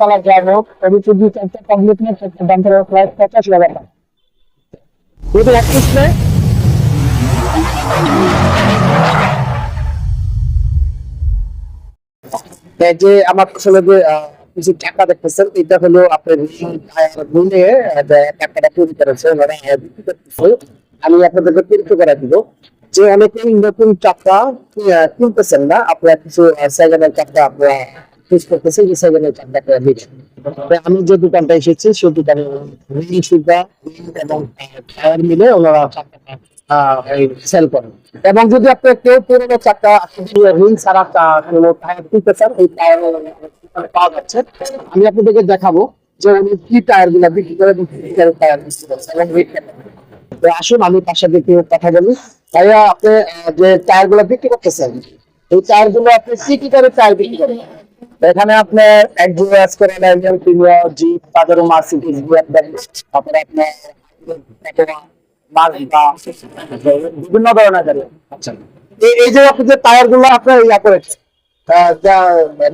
Colour drive হোক এটি যদি চারটা কমপ্লিট নেই সেটার দাম প্রায় পঞ্চাশ হাজার টাকা যদি এক নেয় এই যে আমার আসলে যে কিছু টাকা দেখতেছেন এটা হলো আপনার তৈরি মানে। আমি আপনাদেরকে তৈরি করে দিব যে অনেকেই নতুন আহ, কিনতেছেন না আপনারা কিছু চাকা আপনারা দিচ্ছেন আমি যে দোকানটা এসেছি দোকানে রিং সুবিধা এবং টায়ার মিলে ওনারা সেল করেন। এবং যদি আপনি কেউ পুরোনো চাকা রিং ছাড়া টায়ার কিনতে চান এই টায়ার পাওয়া যাচ্ছে। আমি আপনাদেরকে দেখাবো যে উনি কি টায়ারগুলা বিক্রি করে টায়ার বিক্রি এবং আসুন, আমি তার সাথে একটু কথা বলি। ভাইয়া, আপনি যে টায়ারগুলো বিক্রি করতেছেন, এই টায়ারগুলো আপনি কি কি করে টায়ার বিক্রি করেন? এখানে আপনি এক জিএস করে ন্যাভিয়ান প্রিমিয়ার জিপ তাদেরও মার্সিডিজ তারপরে আপনার বিভিন্ন ধরনের গাড়ি। আচ্ছা। এই যে আপনি যে টায়ারগুলো আপনার ইয়া করেছেন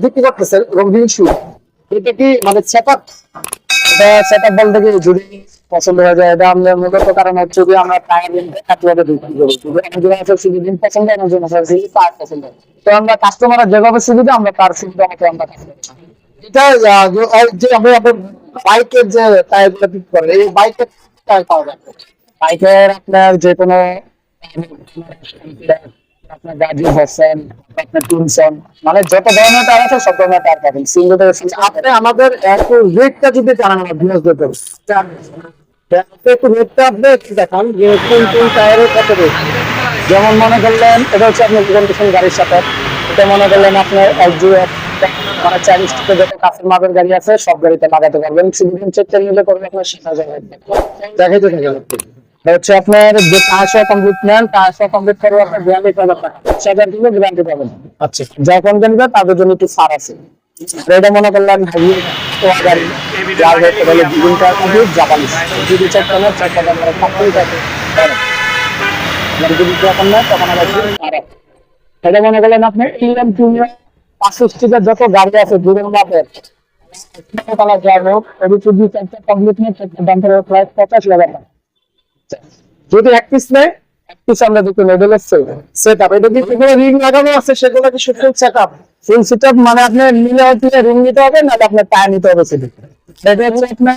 বিক্রি করতেছেন রঙিন শু এটা কি মানে এটা সেটআপ বলতে কি যদি পছন্দ হয়ে যায় এটা আমাদের মূলত কারণ হচ্ছে যে আমরা টায়ার কাটিয়ে বিক্রি করি। একজন আছে সুবিধা পছন্দ একজন আছে সুবিধা তার পছন্দ। তো আমরা কাস্টমারের যেভাবে সুবিধা আমরা তার সুবিধা মতো আমরা এটা যে- আমরা বাইকের যে টায়ারগুলো বিক্রি করেন এই বাইকের টায়ার পাওয়া যাবে বাইকের আপনার যে কোনো আপনার গাজী হোসেন আপনার টিনসন মানে যত ধরনের আছে সব ধরনের টায়ার পাবেন। সিঙ্গেল আপনি আমাদের একটু রেটটা যদি জানান আমার বিনোদ একটু রেটটা আপনি একটু দেখান যে কোন কোন টায়ারের কত রেট যেমন মনে করলেন এটা হচ্ছে আপনার কন্ডিশন গাড়ির সাথে। এটা মনে করলেন আপনার একজুএফ মানে চারিশ থেকে যত কাছের মাপের গাড়ি আছে সব গাড়িতে লাগাতে পারবেন। শুধু নিলে করবে আপনার সাত হাজার দেখাইতে থাকেন হচ্ছে আপনার যে কাজটা কমপ্লিট নেন কাজটা কমপ্লিট করবে আপনার বিয়াল্লিশ হাজার টাকা সেটার জন্য গ্যারান্টি পাবেন আচ্ছা। যখন কিনবে তাদের জন্য একটু ছাড় আছে। এটা মনে করলেন হেভি তোমার গাড়ি যার হতে গেলে বিভিন্ন কমপ্লিট জাপানিজ। যদি চেক করেন চেক করেন আমরা কমপ্লিট আছে যদি যখন নেয় তখন আবার এটা মনে করলেন আপনি ইলেন প্রিমিয়াম পাঁচশো স্টিকের যত গাড়ি আছে দুজন মাপের কালার ড্রাইভ হোক এটি যদি চারটা কমপ্লিট নিয়ে দাম প্রায় হাজার টাকা। যদি এক পিস নেয়, এক পিস আমরা দুটো মডেলের সেট আপ এটা কি রিং লাগানো আছে? সেগুলো কি শুধু set up full set up মানে আপনার মিলে রিং নিতে হবে না আপনার টায়ার নিতে হবে সেটা হচ্ছে আপনার